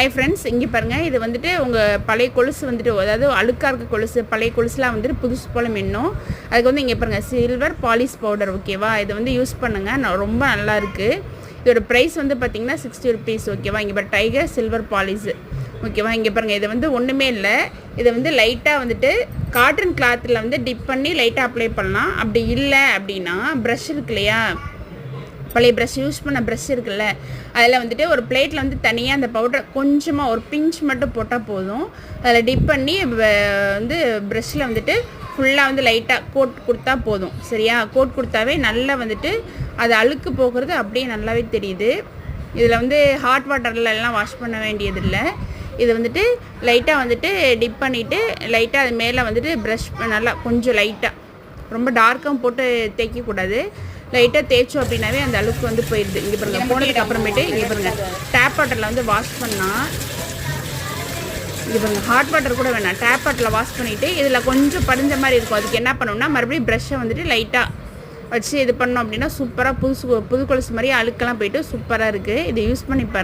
Hi friends இங்கே பாருங்கள் இது வந்துட்டு உங்கள் பழைய கொலுசு வந்துட்டு அதாவது அழுக்காக இருக்க கொலுசு பழைய கொலுசுலாம் வந்துட்டு புதுசு போல் மின்னும். அதுக்கு வந்து இங்கே பாருங்கள் சில்வர் பாலிஷ் பவுடர் ஓகேவா இதை வந்து யூஸ் பண்ணுங்கள் ரொம்ப நல்லா இருக்குது இதோட ப்ரைஸ் வந்து பார்த்தீங்கன்னா சிக்ஸ்டி ருபீஸ் ஓகேவா இங்கே பாரு டைகர் சில்வர் பாலிஷ் ஓகேவா இங்கே பாருங்கள் இது வந்து ஒன்றுமே இல்லை. இதை வந்து லைட்டாக வந்துட்டு காட்டன் கிளாத்தில் வந்து டிப் பண்ணி லைட்டாக அப்ளை பண்ணலாம். அப்படி இல்லை அப்படின்னா ப்ரஷ் இருக்கு இல்லையா? பழைய ப்ரஷ் யூஸ் பண்ண ப்ரஷ் இருக்குல்ல அதில் வந்துட்டு ஒரு பிளேட்டில் வந்து தனியாக அந்த பவுடர் கொஞ்சமாக ஒரு பிஞ்ச் மட்டும் போட்டால் போதும். அதில் டிப் பண்ணி வந்து ப்ரஷ்ஷில் வந்துட்டு ஃபுல்லாக வந்து லைட்டாக கோட் கொடுத்தா போதும். சரியா? கோட் கொடுத்தாவே நல்லா வந்துட்டு அது அழுக்கு போகிறது அப்படியே நல்லாவே தெரியுது. இதில் வந்து ஹாட் வாட்டரில் எல்லாம் வாஷ் பண்ண வேண்டியதில்லை. இது வந்துட்டு லைட்டாக வந்துட்டு டிப் பண்ணிவிட்டு லைட்டாக அது மேலே வந்துட்டு ப்ரஷ் நல்லா கொஞ்சம் லைட்டாக ரொம்ப டார்க்காக போட்டு தேய்க்கக்கூடாது. லைட்டாக தேய்ச்சோம் அப்படின்னாவே அந்த அழுக்கு வந்து போயிடுது. இங்கே பாருங்க போனதுக்கு அப்புறமேட்டு இங்கே பாருங்க. டேப் வாட்டரில் வந்து வாஷ் பண்ணால் இங்கே பாருங்க ஹாட் வாட்டர் கூட வேணாம். டேப் வாட்டரில் வாஷ் பண்ணிவிட்டு இதில் கொஞ்சம் படிஞ்ச மாதிரி இருக்கும். அதுக்கு என்ன பண்ணணும்னா மறுபடியும் ப்ரஷ்ஷை வந்துட்டு லைட்டாக வச்சு இது பண்ணோம் அப்படின்னா சூப்பராக புதுசு புது கொலுசு மாதிரி அழுக்கெல்லாம் போயிட்டு சூப்பராக இருக்குது இதை யூஸ் பண்ணி பாருங்க.